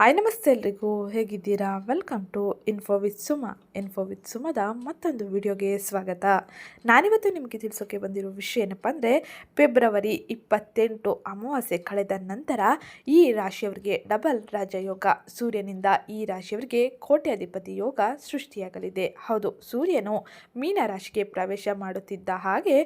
Hi ನಮಸ್ತೆ ಎಲ್ರಿಗೂ, ಹೇಗಿದ್ದೀರಾ? Welcome to info with Suma info with ಸುಮದ ಮತ್ತೊಂದು ವಿಡಿಯೋಗೆ ಸ್ವಾಗತ. ನಾನಿವತ್ತು ನಿಮಗೆ ತಿಳಿಸೋಕೆ ಬಂದಿರೋ ವಿಷಯ ಏನಪ್ಪ ಅಂದರೆ, ಫೆಬ್ರವರಿ ಇಪ್ಪತ್ತೆಂಟು ಅಮಾವಾಸ್ಯೆ ಕಳೆದ ನಂತರ ಈ ರಾಶಿಯವರಿಗೆ ಡಬಲ್ ರಾಜಯೋಗ. ಸೂರ್ಯನಿಂದ ಈ ರಾಶಿಯವರಿಗೆ ಕೋಟ್ಯಾಧಿಪತಿ ಯೋಗ ಸೃಷ್ಟಿಯಾಗಲಿದೆ. ಹೌದು, ಸೂರ್ಯನು ಮೀನ ರಾಶಿಗೆ ಪ್ರವೇಶ ಮಾಡುತ್ತಿದ್ದ ಹಾಗೆ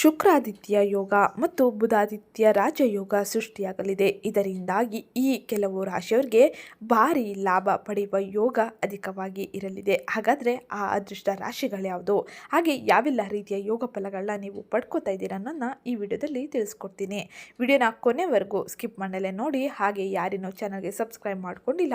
ಶುಕ್ರಾದಿತ್ಯ ಯೋಗ ಮತ್ತು ಬುಧಾದಿತ್ಯ ರಾಜಯೋಗ ಸೃಷ್ಟಿಯಾಗಲಿದೆ. ಇದರಿಂದಾಗಿ ಈ ಕೆಲವು ರಾಶಿಯವರಿಗೆ ಭಾರಿ ಲಾಭ ಪಡೆಯುವ ಯೋಗ ಅಧಿಕವಾಗಿ ಇರಲಿದೆ. ಹಾಗಾದರೆ ಆ ಅದೃಷ್ಟ ರಾಶಿಗಳು ಯಾವುದು? ಹಾಗೆ ಯಾವೆಲ್ಲ ರೀತಿಯ ಯೋಗ ಫಲಗಳನ್ನ ನೀವು ಪಡ್ಕೋತಾ ಇದ್ದೀರಾ ಅನ್ನೋದನ್ನ ಈ ವಿಡಿಯೋದಲ್ಲಿ ತಿಳಿಸ್ಕೊಡ್ತೀನಿ. ವಿಡಿಯೋನ ಕೊನೆವರೆಗೂ ಸ್ಕಿಪ್ ಮಾಡಲೇ ನೋಡಿ, ಹಾಗೆ ಯಾರಿನೂ ಚಾನಲ್ಗೆ ಸಬ್ಸ್ಕ್ರೈಬ್ ಮಾಡ್ಕೊಂಡಿಲ್ಲ,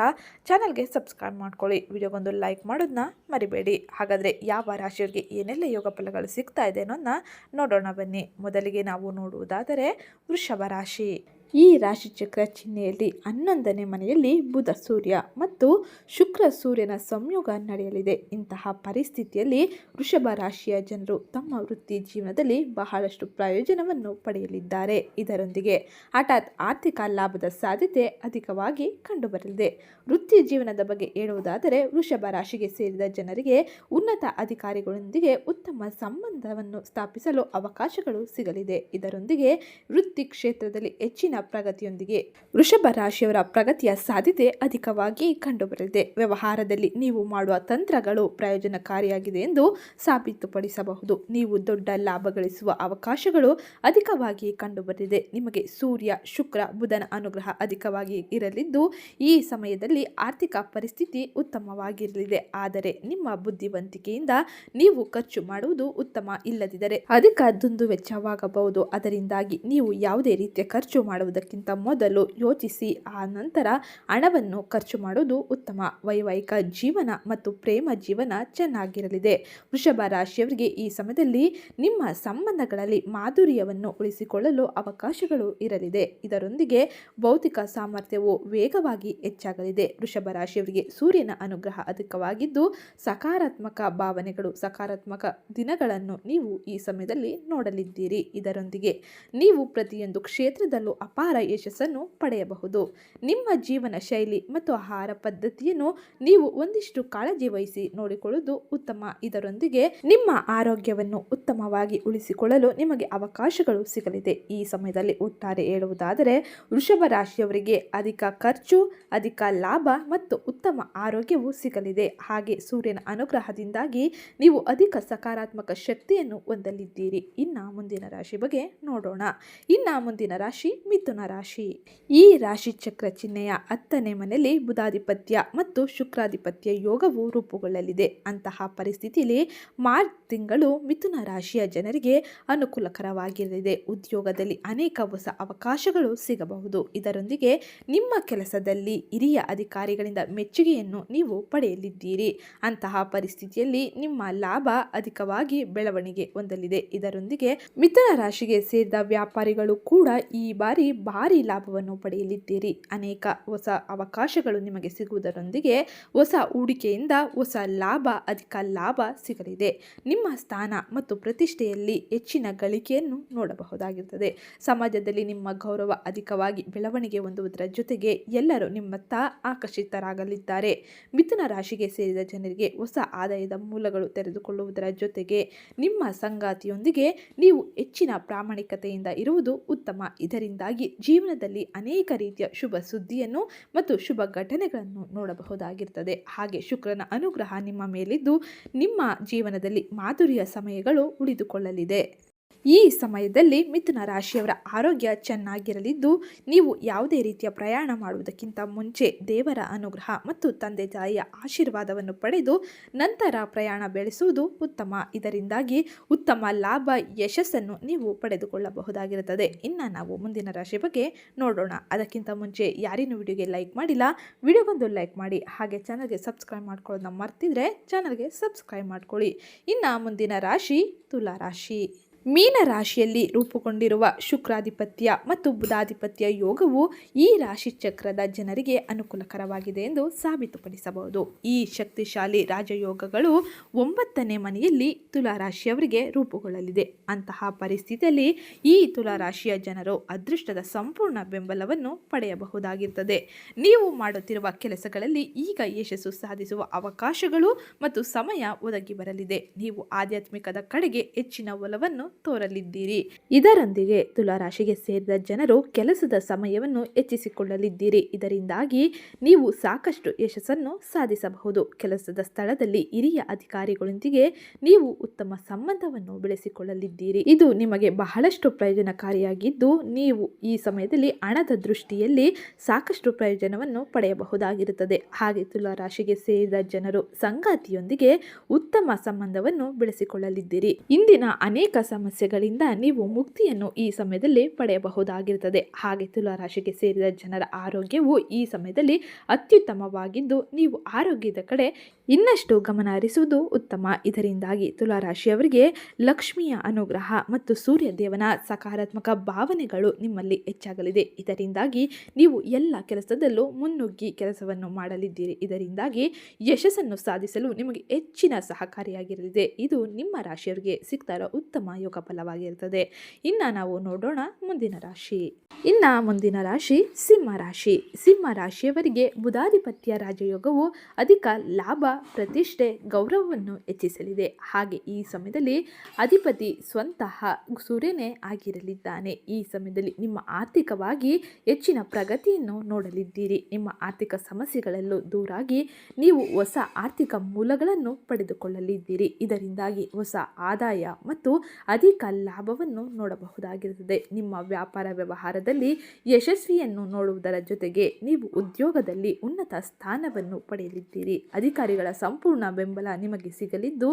ಚಾನಲ್ಗೆ ಸಬ್ಸ್ಕ್ರೈಬ್ ಮಾಡ್ಕೊಳ್ಳಿ. ವಿಡಿಯೋಗೊಂದು ಲೈಕ್ ಮಾಡೋದನ್ನ ಮರಿಬೇಡಿ. ಹಾಗಾದರೆ ಯಾವ ರಾಶಿಯವರಿಗೆ ಏನೆಲ್ಲ ಯೋಗ ಫಲಗಳು ಸಿಗ್ತಾ ಇದೆ ಅನ್ನೋದನ್ನ ನೋಡೋಣ ಬನ್ನಿ. ಮೊದಲಿಗೆ ನಾವು ನೋಡುವುದಾದರೆ ವೃಷಭ ರಾಶಿ. ಈ ರಾಶಿಚಕ್ರ ಚಿಹ್ನೆಯಲ್ಲಿ ಹನ್ನೊಂದನೇ ಮನೆಯಲ್ಲಿ ಬುಧ ಸೂರ್ಯ ಮತ್ತು ಶುಕ್ರ ಸೂರ್ಯನ ಸಂಯೋಗ ನಡೆಯಲಿದೆ. ಇಂತಹ ಪರಿಸ್ಥಿತಿಯಲ್ಲಿ ವೃಷಭ ರಾಶಿಯ ಜನರು ತಮ್ಮ ವೃತ್ತಿ ಜೀವನದಲ್ಲಿ ಬಹಳಷ್ಟು ಪ್ರಯೋಜನವನ್ನು ಪಡೆಯಲಿದ್ದಾರೆ. ಇದರೊಂದಿಗೆ ಹಠಾತ್ ಆರ್ಥಿಕ ಲಾಭದ ಸಾಧ್ಯತೆ ಅಧಿಕವಾಗಿ ಕಂಡುಬರಲಿದೆ. ವೃತ್ತಿ ಜೀವನದ ಬಗ್ಗೆ ಹೇಳುವುದಾದರೆ ವೃಷಭ ರಾಶಿಗೆ ಸೇರಿದ ಜನರಿಗೆ ಉನ್ನತ ಅಧಿಕಾರಿಗಳೊಂದಿಗೆ ಉತ್ತಮ ಸಂಬಂಧವನ್ನು ಸ್ಥಾಪಿಸಲು ಅವಕಾಶಗಳು ಸಿಗಲಿದೆ. ಇದರೊಂದಿಗೆ ವೃತ್ತಿ ಕ್ಷೇತ್ರದಲ್ಲಿ ಹೆಚ್ಚಿನ ಪ್ರಗತಿಯೊಂದಿಗೆ. ವೃಷಭ ರಾಶಿಯವರ ಪ್ರಗತಿಯ ಸಾಧ್ಯತೆ ಅಧಿಕವಾಗಿ ಕಂಡುಬರಲಿದೆ. ವ್ಯವಹಾರದಲ್ಲಿ ನೀವು ಮಾಡುವ ತಂತ್ರಗಳು ಪ್ರಯೋಜನಕಾರಿಯಾಗಿದೆ ಎಂದು ಸಾಬೀತುಪಡಿಸಬಹುದು. ನೀವು ದೊಡ್ಡ ಲಾಭ ಗಳಿಸುವ ಅವಕಾಶಗಳು ಅಧಿಕವಾಗಿ ಕಂಡುಬರಲಿದೆ. ನಿಮಗೆ ಸೂರ್ಯ, ಶುಕ್ರ, ಬುಧನ ಅನುಗ್ರಹ ಅಧಿಕವಾಗಿ ಇರಲಿದ್ದು, ಈ ಸಮಯದಲ್ಲಿ ಆರ್ಥಿಕ ಪರಿಸ್ಥಿತಿ ಉತ್ತಮವಾಗಿರಲಿದೆ. ಆದರೆ ನಿಮ್ಮ ಬುದ್ಧಿವಂತಿಕೆಯಿಂದ ನೀವು ಖರ್ಚು ಮಾಡುವುದು ಉತ್ತಮ ಇಲ್ಲದಿದ್ದರೆ, ಅಧಿಕ ದುಂದು ವೆಚ್ಚವಾಗಬಹುದು ಅದರಿಂದಾಗಿ ನೀವು ಯಾವುದೇ ರೀತಿಯ ಖರ್ಚು ಮಾಡುವುದಕ್ಕಿಂತ ಮೊದಲು ಯೋಚಿಸಿ, ಆ ನಂತರ ಹಣವನ್ನು ಖರ್ಚು ಮಾಡುವುದು ಉತ್ತಮ. ವೈವಾಹಿಕ ಜೀವನ ಮತ್ತು ಪ್ರೇಮ ಜೀವನ ಚೆನ್ನಾಗಿರಲಿದೆ. ವೃಷಭ ರಾಶಿಯವರಿಗೆ ಈ ಸಮಯದಲ್ಲಿ ನಿಮ್ಮ ಸಂಬಂಧಗಳಲ್ಲಿ ಮಾಧುರ್ಯವನ್ನು ಉಳಿಸಿಕೊಳ್ಳಲು ಅವಕಾಶಗಳು ಇರಲಿದೆ. ಇದರೊಂದಿಗೆ ಭೌತಿಕ ಸಾಮರ್ಥ್ಯವು ವೇಗವಾಗಿ ಹೆಚ್ಚಾಗಲಿದೆ. ವೃಷಭ ರಾಶಿಯವರಿಗೆ ಸೂರ್ಯನ ಅನುಗ್ರಹ ಅಧಿಕವಾಗಿದ್ದು, ಸಕಾರಾತ್ಮಕ ಭಾವನೆಗಳು, ಸಕಾರಾತ್ಮಕ ದಿನಗಳನ್ನು ನೀವು ಈ ಸಮಯದಲ್ಲಿ ನೋಡಲಿದ್ದೀರಿ. ಇದರೊಂದಿಗೆ ನೀವು ಪ್ರತಿಯೊಂದು ಕ್ಷೇತ್ರದಲ್ಲೂ ಅಪಾರ ಯಶಸ್ಸನ್ನು ಪಡೆಯಬಹುದು. ನಿಮ್ಮ ಜೀವನ ಶೈಲಿ ಮತ್ತು ಆಹಾರ ಪದ್ಧತಿಯನ್ನು ನೀವು ಒಂದಿಷ್ಟು ಕಾಳಜಿ ವಹಿಸಿ ನೋಡಿಕೊಳ್ಳುವುದು ಉತ್ತಮ. ಇದರೊಂದಿಗೆ ನಿಮ್ಮ ಆರೋಗ್ಯವನ್ನು ಉತ್ತಮವಾಗಿ ಉಳಿಸಿಕೊಳ್ಳಲು ನಿಮಗೆ ಅವಕಾಶಗಳು ಸಿಗಲಿದೆ. ಈ ಸಮಯದಲ್ಲಿ ಒಟ್ಟಾರೆ ಹೇಳುವುದಾದರೆ, ವೃಷಭ ರಾಶಿಯವರಿಗೆ ಅಧಿಕ ಖರ್ಚು, ಅಧಿಕ ಲಾಭ ಮತ್ತು ಉತ್ತಮ ಆರೋಗ್ಯವು ಸಿಗಲಿದೆ. ಹಾಗೆ ಸೂರ್ಯನ ಅನುಗ್ರಹದಿಂದಾಗಿ ನೀವು ಅಧಿಕ ಸಕಾರಾತ್ಮಕ ಶಕ್ತಿಯನ್ನು ಹೊಂದಲಿದ್ದೀರಿ. ಇನ್ನ ಮುಂದಿನ ರಾಶಿ ಬಗ್ಗೆ ನೋಡೋಣ. ಇನ್ನ ಮುಂದಿನ ರಾಶಿ ಮಿಥುನ. ರಾಶಿ. ಈ ರಾಶಿ ಚಕ್ರ ಚಿಹ್ನೆಯ ಹತ್ತನೇ ಮನೆಯಲ್ಲಿ ಬುಧಾಧಿಪತ್ಯ ಮತ್ತು ಶುಕ್ರಾಧಿಪತ್ಯ ಯೋಗವು ರೂಪುಗೊಳ್ಳಲಿದೆ. ಅಂತಹ ಪರಿಸ್ಥಿತಿಯಲ್ಲಿ ಮಾರ್ಚ್ ತಿಂಗಳು ಮಿಥುನ ರಾಶಿಯ ಜನರಿಗೆ ಅನುಕೂಲಕರವಾಗಿರಲಿದೆ. ಉದ್ಯೋಗದಲ್ಲಿ ಅನೇಕ ಹೊಸ ಅವಕಾಶಗಳು ಸಿಗಬಹುದು. ಇದರೊಂದಿಗೆ ನಿಮ್ಮ ಕೆಲಸದಲ್ಲಿ ಹಿರಿಯ ಅಧಿಕಾರಿಗಳಿಂದ ಮೆಚ್ಚುಗೆಯನ್ನು ನೀವು ಪಡೆಯಲಿದ್ದೀರಿ. ಅಂತಹ ಪರಿಸ್ಥಿತಿಯಲ್ಲಿ ನಿಮ್ಮ ಲಾಭ ಅಧಿಕವಾಗಿ ಬೆಳವಣಿಗೆ ಹೊಂದಲಿದೆ. ಇದರೊಂದಿಗೆ ಮಿಥುನ ರಾಶಿಗೆ ಸೇರಿದ ವ್ಯಾಪಾರಿಗಳು ಕೂಡ ಈ ಬಾರಿ ಭಾರಿ ಲಾಭವನ್ನು ಪಡೆಯಲಿದ್ದೀರಿ. ಅನೇಕ ಹೊಸ ಅವಕಾಶಗಳು ನಿಮಗೆ ಸಿಗುವುದರೊಂದಿಗೆ ಹೊಸ ಹೂಡಿಕೆಯಿಂದ ಹೊಸ ಲಾಭ, ಅಧಿಕ ಲಾಭ ಸಿಗಲಿದೆ. ನಿಮ್ಮ ಸ್ಥಾನ ಮತ್ತು ಪ್ರತಿಷ್ಠೆಯಲ್ಲಿ ಹೆಚ್ಚಿನ ಗಳಿಕೆಯನ್ನು ನೋಡಬಹುದಾಗಿರುತ್ತದೆ. ಸಮಾಜದಲ್ಲಿ ನಿಮ್ಮ ಗೌರವ ಅಧಿಕವಾಗಿ ಬೆಳವಣಿಗೆ ಹೊಂದುವುದರ ಜೊತೆಗೆ ಎಲ್ಲರೂ ನಿಮ್ಮತ್ತ ಆಕರ್ಷಿತರಾಗಲಿದ್ದಾರೆ. ಮಿಥುನ ರಾಶಿಗೆ ಸೇರಿದ ಜನರಿಗೆ ಹೊಸ ಆದಾಯದ ಮೂಲಗಳು ತೆರೆದುಕೊಳ್ಳುವುದರ ಜೊತೆಗೆ ನಿಮ್ಮ ಸಂಗಾತಿಯೊಂದಿಗೆ ನೀವು ಹೆಚ್ಚಿನ ಪ್ರಾಮಾಣಿಕತೆಯಿಂದ ಇರುವುದು ಉತ್ತಮ. ಇದರಿಂದಾಗಿ ಜೀವನದಲ್ಲಿ ಅನೇಕ ರೀತಿಯ ಶುಭ ಸುದ್ದಿಯನ್ನು ಮತ್ತು ಶುಭ ಘಟನೆಗಳನ್ನು ನೋಡಬಹುದಾಗಿರುತ್ತದೆ ಹಾಗೆ ಶುಕ್ರನ ಅನುಗ್ರಹ ನಿಮ್ಮ ಮೇಲಿದ್ದು ನಿಮ್ಮ ಜೀವನದಲ್ಲಿ ಮಾಧುರ್ಯ ಸಮಯಗಳು ಉಳಿದುಕೊಳ್ಳಲಿದೆ. ಈ ಸಮಯದಲ್ಲಿ ಮಿಥುನ ರಾಶಿಯವರ ಆರೋಗ್ಯ ಚೆನ್ನಾಗಿರಲಿದ್ದು, ನೀವು ಯಾವುದೇ ರೀತಿಯ ಪ್ರಯಾಣ ಮಾಡುವುದಕ್ಕಿಂತ ಮುಂಚೆ ದೇವರ ಅನುಗ್ರಹ ಮತ್ತು ತಂದೆ ತಾಯಿಯ ಆಶೀರ್ವಾದವನ್ನು ಪಡೆದು ನಂತರ ಪ್ರಯಾಣ ಬೆಳೆಸುವುದು ಉತ್ತಮ. ಇದರಿಂದಾಗಿ ಉತ್ತಮ ಲಾಭ, ಯಶಸ್ಸನ್ನು ನೀವು ಪಡೆದುಕೊಳ್ಳಬಹುದಾಗಿರುತ್ತದೆ. ಇನ್ನು ನಾವು ಮುಂದಿನ ರಾಶಿ ಬಗ್ಗೆ ನೋಡೋಣ. ಅದಕ್ಕಿಂತ ಮುಂಚೆ ಯಾರಿನೂ ವಿಡಿಯೋಗೆ ಲೈಕ್ ಮಾಡಿಲ್ಲ, ವಿಡಿಯೋಗೊಂದು ಲೈಕ್ ಮಾಡಿ. ಹಾಗೆ ಚಾನಲ್ಗೆ ಸಬ್ಸ್ಕ್ರೈಬ್ ಮಾಡ್ಕೊಳ್ಳೋದನ್ನ ಮರ್ತಿದ್ರೆ ಚಾನಲ್ಗೆ ಸಬ್ಸ್ಕ್ರೈಬ್ ಮಾಡ್ಕೊಳ್ಳಿ. ಇನ್ನು ಮುಂದಿನ ರಾಶಿ, ತುಲಾ ರಾಶಿ. ಮೀನ ರಾಶಿಯಲ್ಲಿ ರೂಪುಗೊಂಡಿರುವ ಶುಕ್ರಾಧಿಪತ್ಯ ಮತ್ತು ಬುಧಾಧಿಪತ್ಯ ಯೋಗವು ಈ ರಾಶಿ ಚಕ್ರದ ಜನರಿಗೆ ಅನುಕೂಲಕರವಾಗಿದೆ ಎಂದು ಸಾಬೀತುಪಡಿಸಬಹುದು. ಈ ಶಕ್ತಿಶಾಲಿ ರಾಜಯೋಗಗಳು ಒಂಬತ್ತನೇ ಮನೆಯಲ್ಲಿ ತುಲಾ ರಾಶಿಯವರಿಗೆ ರೂಪುಗೊಳ್ಳಲಿದೆ. ಅಂತಹ ಪರಿಸ್ಥಿತಿಯಲ್ಲಿ ಈ ತುಲಾ ರಾಶಿಯ ಜನರು ಅದೃಷ್ಟದ ಸಂಪೂರ್ಣ ಬೆಂಬಲವನ್ನು ಪಡೆಯಬಹುದಾಗಿರುತ್ತದೆ. ನೀವು ಮಾಡುತ್ತಿರುವ ಕೆಲಸಗಳಲ್ಲಿ ಈಗ ಯಶಸ್ಸು ಸಾಧಿಸುವ ಅವಕಾಶಗಳು ಮತ್ತು ಸಮಯ ಒದಗಿ ಬರಲಿದೆ. ನೀವು ಆಧ್ಯಾತ್ಮಿಕದ ಕಡೆಗೆ ಹೆಚ್ಚಿನ ಒಲವನ್ನು ತೋರಲಿದ್ದೀರಿ. ಇದರೊಂದಿಗೆ ತುಲಾರಾಶಿಗೆ ಸೇರಿದ ಜನರು ಕೆಲಸದ ಸಮಯವನ್ನು ಹೆಚ್ಚಿಸಿಕೊಳ್ಳಲಿದ್ದೀರಿ. ಇದರಿಂದಾಗಿ ನೀವು ಸಾಕಷ್ಟು ಯಶಸ್ಸನ್ನು ಸಾಧಿಸಬಹುದು. ಕೆಲಸದ ಸ್ಥಳದಲ್ಲಿ ಹಿರಿಯ ಅಧಿಕಾರಿಗಳೊಂದಿಗೆ ನೀವು ಉತ್ತಮ ಸಂಬಂಧವನ್ನು ಬೆಳೆಸಿಕೊಳ್ಳಲಿದ್ದೀರಿ. ಇದು ನಿಮಗೆ ಬಹಳಷ್ಟು ಪ್ರಯೋಜನಕಾರಿಯಾಗಿದ್ದು, ನೀವು ಈ ಸಮಯದಲ್ಲಿ ಹಣದ ದೃಷ್ಟಿಯಲ್ಲಿ ಸಾಕಷ್ಟು ಪ್ರಯೋಜನವನ್ನು ಪಡೆಯಬಹುದಾಗಿರುತ್ತದೆ. ಹಾಗೆ ತುಲಾರಾಶಿಗೆ ಸೇರಿದ ಜನರು ಸಂಗಾತಿಯೊಂದಿಗೆ ಉತ್ತಮ ಸಂಬಂಧವನ್ನು ಬೆಳೆಸಿಕೊಳ್ಳಲಿದ್ದೀರಿ. ಇಂದಿನ ಅನೇಕ ಸಮಸ್ಯೆಗಳಿಂದ ನೀವು ಮುಕ್ತಿಯನ್ನು ಈ ಸಮಯದಲ್ಲಿ ಪಡೆಯಬಹುದಾಗಿರುತ್ತದೆ. ಹಾಗೆ ತುಲಾ ರಾಶಿಗೆ ಸೇರಿದ ಜನರ ಆರೋಗ್ಯವು ಈ ಸಮಯದಲ್ಲಿ ಅತ್ಯುತ್ತಮವಾಗಿದ್ದು, ನೀವು ಆರೋಗ್ಯದ ಕಡೆ ಇನ್ನಷ್ಟು ಗಮನ ಹರಿಸುವುದು ಉತ್ತಮ. ಇದರಿಂದಾಗಿ ತುಲಾ ರಾಶಿಯವರಿಗೆ ಲಕ್ಷ್ಮಿಯ ಅನುಗ್ರಹ ಮತ್ತು ಸೂರ್ಯ ದೇವನ ಸಕಾರಾತ್ಮಕ ಭಾವನೆಗಳು ನಿಮ್ಮಲ್ಲಿ ಹೆಚ್ಚಾಗಲಿದೆ. ಇದರಿಂದಾಗಿ ನೀವು ಎಲ್ಲ ಕೆಲಸದಲ್ಲೂ ಮುನ್ನುಗ್ಗಿ ಕೆಲಸವನ್ನು ಮಾಡಲಿದ್ದೀರಿ. ಇದರಿಂದಾಗಿ ಯಶಸ್ಸನ್ನು ಸಾಧಿಸಲು ನಿಮಗೆ ಹೆಚ್ಚಿನ ಸಹಕಾರಿಯಾಗಿರಲಿದೆ. ಇದು ನಿಮ್ಮ ರಾಶಿಯವರಿಗೆ ಸಿಗ್ತಾ ಉತ್ತಮ ಯೋಗ ಫಲವಾಗಿರುತ್ತದೆ ಇನ್ನು ನಾವು ನೋಡೋಣ ಮುಂದಿನ ರಾಶಿ. ಇನ್ನು ಮುಂದಿನ ರಾಶಿ ಸಿಂಹ ರಾಶಿ. ಸಿಂಹ ರಾಶಿಯವರಿಗೆ ಬುಧಾಧಿಪತ್ಯ ರಾಜಯೋಗವು ಅಧಿಕ ಲಾಭ ಪ್ರತಿಷ್ಠೆ ಗೌರವವನ್ನು ಹೆಚ್ಚಿಸಲಿದೆ. ಹಾಗೆ ಈ ಸಮಯದಲ್ಲಿ ಅಧಿಪತಿ ಸ್ವಂತಹ ಸೂರ್ಯನೇ ಆಗಿರಲಿದ್ದಾನೆ. ಈ ಸಮಯದಲ್ಲಿ ನಿಮ್ಮ ಆರ್ಥಿಕವಾಗಿ ಹೆಚ್ಚಿನ ಪ್ರಗತಿಯನ್ನು ನೋಡಲಿದ್ದೀರಿ. ನಿಮ್ಮ ಆರ್ಥಿಕ ಸಮಸ್ಯೆಗಳಲ್ಲೂ ದೂರಾಗಿ ನೀವು ಹೊಸ ಆರ್ಥಿಕ ಮೂಲಗಳನ್ನು ಪಡೆದುಕೊಳ್ಳಲಿದ್ದೀರಿ. ಇದರಿಂದಾಗಿ ಹೊಸ ಆದಾಯ ಮತ್ತು ಅಧಿಕ ಲಾಭವನ್ನು ನೋಡಬಹುದಾಗಿರುತ್ತದೆ. ನಿಮ್ಮ ವ್ಯಾಪಾರ ವ್ಯವಹಾರದಲ್ಲಿ ಯಶಸ್ವಿಯನ್ನು ನೋಡುವುದರ ಜೊತೆಗೆ ನೀವು ಉದ್ಯೋಗದಲ್ಲಿ ಉನ್ನತ ಸ್ಥಾನವನ್ನು ಪಡೆಯಲಿದ್ದೀರಿ. ಅಧಿಕಾರಿಗಳ ಸಂಪೂರ್ಣ ಬೆಂಬಲ ನಿಮಗೆ ಸಿಗಲಿದ್ದು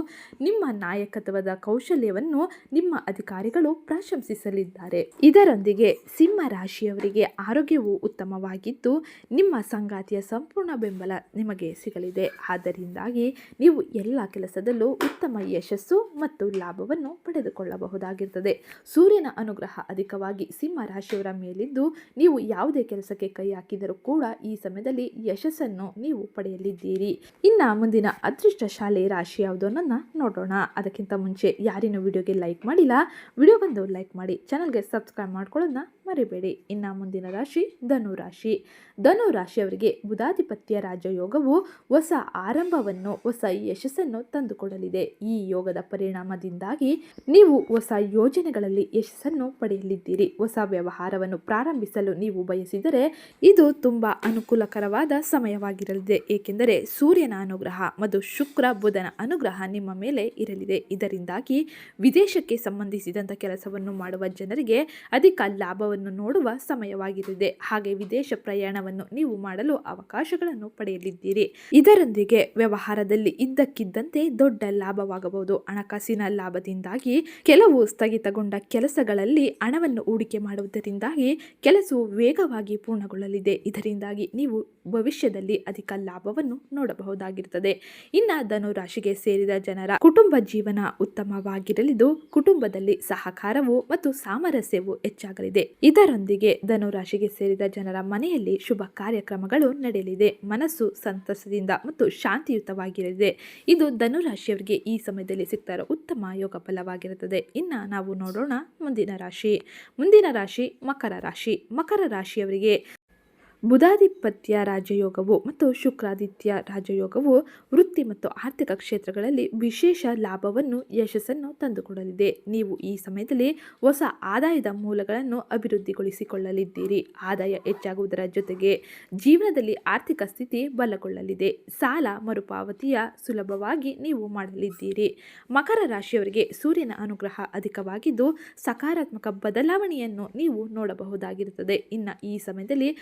ನಿಮ್ಮ ನಾಯಕತ್ವದ ಕೌಶಲ್ಯವನ್ನು ನಿಮ್ಮ ಅಧಿಕಾರಿಗಳು ಪ್ರಶಂಸಿಸಲಿದ್ದಾರೆ. ಇದರೊಂದಿಗೆ ಸಿಂಹ ರಾಶಿಯವರಿಗೆ ಆರೋಗ್ಯವು ಉತ್ತಮವಾಗಿದ್ದು, ನಿಮ್ಮ ಸಂಗಾತಿಯ ಸಂಪೂರ್ಣ ಬೆಂಬಲ ನಿಮಗೆ ಸಿಗಲಿದೆ. ಆದ್ದರಿಂದಾಗಿ ನೀವು ಎಲ್ಲ ಕೆಲಸದಲ್ಲೂ ಉತ್ತಮ ಯಶಸ್ಸು ಮತ್ತು ಲಾಭವನ್ನು ಪಡೆದುಕೊಳ್ಳಬಹುದಾಗಿರುತ್ತದೆ. ಸೂರ್ಯನ ಅನುಗ್ರಹ ಅಧಿಕವಾಗಿ ಸಿಂಹ ರಾಶಿಯವರ ಮೇಲಿದ್ದು, ನೀವು ಯಾವುದೇ ಕೆಲಸಕ್ಕೆ ಕೈ ಹಾಕಿದರೂ ಕೂಡ ಈ ಸಮಯದಲ್ಲಿ ಯಶಸ್ಸನ್ನು ನೀವು ಪಡೆಯಲಿದ್ದೀರಿ. ಇನ್ನು ಮುಂದಿನ ಅದೃಷ್ಟಶಾಲಿ ರಾಶಿ ಯಾವುದು ಅನ್ನೋದನ್ನ ನೋಡೋಣ. ಅದಕ್ಕಿಂತ ಮುಂಚೆ ಯಾರಿನ ವಿಡಿಯೋಗೆ ಲೈಕ್ ಮಾಡಿಲ್ಲ. ವಿಡಿಯೋ ಬಂದು ಲೈಕ್ ಮಾಡಿ. ಚಾನಲ್ಗೆ ಸಬ್ಸ್ಕ್ರೈಬ್ ಮಾಡ್ಕೊಳ್ಳೋದನ್ನ ಮರಿಬೇಡಿ. ಇನ್ನು ಮುಂದಿನ ರಾಶಿ ಧನು ರಾಶಿ. ಧನು ರಾಶಿಯವರಿಗೆ ಬುಧಾಧಿಪತ್ಯ ರಾಜಯೋಗವು ಹೊಸ ಆರಂಭವನ್ನು, ಹೊಸ ಯಶಸ್ಸನ್ನು ತಂದುಕೊಡಲಿದೆ. ಈ ಯೋಗದ ಪರಿಣಾಮದಿಂದಾಗಿ ನೀವು ಹೊಸ ಯೋಜನೆಗಳಲ್ಲಿ ಯಶಸ್ಸನ್ನು ಪಡೆಯಲಿದ್ದೀರಿ. ಹೊಸ ವ್ಯವಹಾರವನ್ನು ಪ್ರಾರಂಭಿಸಲು ನೀವು ಬಯಸಿದರೆ ಇದು ತುಂಬ ಅನುಕೂಲಕರವಾದ ಸಮಯವಾಗಿರಲಿದೆ. ಏಕೆಂದರೆ ಸೂರ್ಯನ ಅನುಗ್ರಹ ಮತ್ತು ಶುಕ್ರ ಬುಧನ ಅನುಗ್ರಹ ನಿಮ್ಮ ಮೇಲೆ ಇರಲಿದೆ. ಇದರಿಂದಾಗಿ ವಿದೇಶಕ್ಕೆ ಸಂಬಂಧಿಸಿದಂಥ ಕೆಲಸವನ್ನು ಮಾಡುವ ಜನರಿಗೆ ಅಧಿಕ ಲಾಭವನ್ನು ನೋಡುವ ಸಮಯವಾಗಿರಲಿದೆ ಹಾಗೆ ವಿದೇಶ ಪ್ರಯಾಣವನ್ನು ನೀವು ಮಾಡಲು ಅವಕಾಶಗಳನ್ನು ಪಡೆಯಲಿದ್ದೀರಿ. ಇದರೊಂದಿಗೆ ವ್ಯವಹಾರದಲ್ಲಿ ಇದ್ದಕ್ಕಿದ್ದಂತೆ ದೊಡ್ಡ ಲಾಭವಾಗಬಹುದು. ಹಣಕಾಸಿನ ಲಾಭದಿಂದಾಗಿ ಕೆಲವು ಸ್ಥಗಿತಗೊಂಡ ಕೆಲಸಗಳಲ್ಲಿ ಹಣವನ್ನು ಹೂಡಿಕೆ ಮಾಡುವುದರಿಂದಾಗಿ ಕೆಲಸವು ವೇಗವಾಗಿ ಪೂರ್ಣಗೊಳ್ಳಲಿದೆ. ಇದರಿಂದಾಗಿ ನೀವು ಭವಿಷ್ಯದಲ್ಲಿ ಅಧಿಕ ಲಾಭವನ್ನು ನೋಡಬಹುದಾಗಿರುತ್ತದೆ. ಇನ್ನು ಧನುರಾಶಿಗೆ ಸೇರಿದ ಜನರ ಕುಟುಂಬ ಜೀವನ ಉತ್ತಮವಾಗಿರಲಿದ್ದು, ಕುಟುಂಬದಲ್ಲಿ ಸಹಕಾರವು ಮತ್ತು ಸಾಮರಸ್ಯವು ಹೆಚ್ಚಾಗಲಿದೆ. ಇದರೊಂದಿಗೆ ಧನುರಾಶಿಗೆ ಸೇರಿದ ಜನರ ಮನೆಯಲ್ಲಿ ಶುಭ ಕಾರ್ಯಕ್ರಮಗಳು ನಡೆಯಲಿದೆ. ಮನಸ್ಸು ಸಂತಸದಿಂದ ಮತ್ತು ಶಾಂತಿಯುತವಾಗಿರಲಿದೆ. ಇದು ಧನುರಾಶಿಯವರಿಗೆ ಈ ಸಮಯದಲ್ಲಿ ಸಿಗ್ತಾ ಇರೋ ಉತ್ತಮ ಯೋಗ ಫಲವಾಗಿರುತ್ತದೆ. ಇನ್ನು ನಾವು ನೋಡೋಣ ಮುಂದಿನ ರಾಶಿ. ಮುಂದಿನ ರಾಶಿ ಮಕರ ರಾಶಿ. ಮಕರ ರಾಶಿಯವರಿಗೆ ಬುಧಾಧಿಪತ್ಯ ರಾಜಯೋಗವು ಮತ್ತು ಶುಕ್ರಾದಿತ್ಯ ರಾಜಯೋಗವು ವೃತ್ತಿ ಮತ್ತು ಆರ್ಥಿಕ ಕ್ಷೇತ್ರಗಳಲ್ಲಿ ವಿಶೇಷ ಲಾಭವನ್ನು, ಯಶಸ್ಸನ್ನು ತಂದುಕೊಡಲಿದೆ. ನೀವು ಈ ಸಮಯದಲ್ಲಿ ಹೊಸ ಆದಾಯದ ಮೂಲಗಳನ್ನು ಅಭಿವೃದ್ಧಿಗೊಳಿಸಿಕೊಳ್ಳಲಿದ್ದೀರಿ. ಆದಾಯ ಹೆಚ್ಚಾಗುವುದರ ಜೊತೆಗೆ ಜೀವನದಲ್ಲಿ ಆರ್ಥಿಕ ಸ್ಥಿತಿ ಬಲಗೊಳ್ಳಲಿದೆ. ಸಾಲ ಮರುಪಾವತಿಯ ಸುಲಭವಾಗಿ ನೀವು ಮಾಡಲಿದ್ದೀರಿ. ಮಕರ ರಾಶಿಯವರಿಗೆ ಸೂರ್ಯನ ಅನುಗ್ರಹ ಅಧಿಕವಾಗಿದ್ದು, ಸಕಾರಾತ್ಮಕ ಬದಲಾವಣೆಯನ್ನು ನೀವು ನೋಡಬಹುದಾಗಿರುತ್ತದೆ. ಇನ್ನು ಈ ಸಮಯದಲ್ಲಿ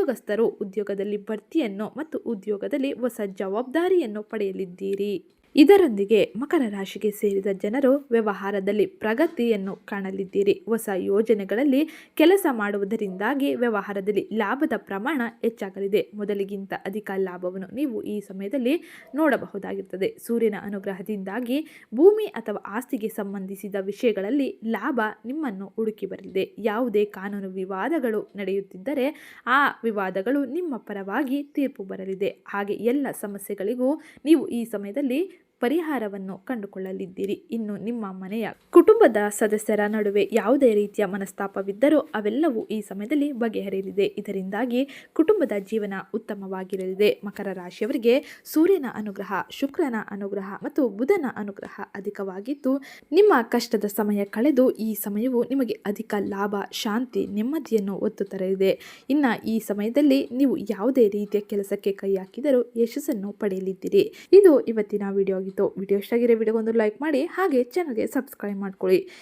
ಉದ್ಯೋಗಸ್ಥರು ಉದ್ಯೋಗದಲ್ಲಿ ಬಡ್ತಿಯನ್ನು ಮತ್ತು ಉದ್ಯೋಗದಲ್ಲಿ ಹೊಸ ಜವಾಬ್ದಾರಿಯನ್ನು ಪಡೆಯಲಿದ್ದೀರಿ. ಇದರೊಂದಿಗೆ ಮಕರ ರಾಶಿಗೆ ಸೇರಿದ ಜನರು ವ್ಯವಹಾರದಲ್ಲಿ ಪ್ರಗತಿಯನ್ನು ಕಾಣಲಿದ್ದೀರಿ. ಹೊಸ ಯೋಜನೆಗಳಲ್ಲಿ ಕೆಲಸ ಮಾಡುವುದರಿಂದಾಗಿ ವ್ಯವಹಾರದಲ್ಲಿ ಲಾಭದ ಪ್ರಮಾಣ ಹೆಚ್ಚಾಗಲಿದೆ. ಮೊದಲಿಗಿಂತ ಅಧಿಕ ಲಾಭವನ್ನು ನೀವು ಈ ಸಮಯದಲ್ಲಿ ನೋಡಬಹುದಾಗಿರುತ್ತದೆ. ಸೂರ್ಯನ ಅನುಗ್ರಹದಿಂದಾಗಿ ಭೂಮಿ ಅಥವಾ ಆಸ್ತಿಗೆ ಸಂಬಂಧಿಸಿದ ವಿಷಯಗಳಲ್ಲಿ ಲಾಭ ನಿಮ್ಮನ್ನು ಹುಡುಕಿ ಬರಲಿದೆ. ಯಾವುದೇ ಕಾನೂನು ವಿವಾದಗಳು ನಡೆಯುತ್ತಿದ್ದರೆ ಆ ವಿವಾದಗಳು ನಿಮ್ಮ ಪರವಾಗಿ ತೀರ್ಪು ಬರಲಿದೆ. ಹಾಗೆ ಎಲ್ಲ ಸಮಸ್ಯೆಗಳಿಗೂ ನೀವು ಈ ಸಮಯದಲ್ಲಿ ಪರಿಹಾರವನ್ನು ಕಂಡುಕೊಳ್ಳಲಿದ್ದೀರಿ. ಇನ್ನು ನಿಮ್ಮ ಮನೆಯ ಕುಟುಂಬದ ಸದಸ್ಯರ ನಡುವೆ ಯಾವುದೇ ರೀತಿಯ ಮನಸ್ತಾಪವಿದ್ದರೂ ಅವೆಲ್ಲವೂ ಈ ಸಮಯದಲ್ಲಿ ಬಗೆಹರಿಯಲಿದೆ. ಇದರಿಂದಾಗಿ ಕುಟುಂಬದ ಜೀವನ ಉತ್ತಮವಾಗಿರಲಿದೆ. ಮಕರ ರಾಶಿಯವರಿಗೆ ಸೂರ್ಯನ ಅನುಗ್ರಹ, ಶುಕ್ರನ ಅನುಗ್ರಹ ಮತ್ತು ಬುಧನ ಅನುಗ್ರಹ ಅಧಿಕವಾಗಿದ್ದು, ನಿಮ್ಮ ಕಷ್ಟದ ಸಮಯ ಕಳೆದು ಈ ಸಮಯವು ನಿಮಗೆ ಅಧಿಕ ಲಾಭ, ಶಾಂತಿ, ನೆಮ್ಮದಿಯನ್ನು ಒತ್ತು ತರಲಿದೆ. ಇನ್ನು ಈ ಸಮಯದಲ್ಲಿ ನೀವು ಯಾವುದೇ ರೀತಿಯ ಕೆಲಸಕ್ಕೆ ಕೈ ಹಾಕಿದರೂ ಯಶಸ್ಸನ್ನು ಪಡೆಯಲಿದ್ದೀರಿ. ಇದು ಇವತ್ತಿನ ವಿಡಿಯೋ ಆಗಿತ್ತು ವಿಡಿಯೋ ಇಷ್ಟ ಆಗಿರೋ ವಿಡಿಯೋಗೊಂದು ಲೈಕ್ ಮಾಡಿ ಹಾಗೆ ಚಾನಲ್ಗೆ ಸಬ್ಸ್ಕ್ರೈಬ್ ಮಾಡ್ಕೊಳ್ಳಿ.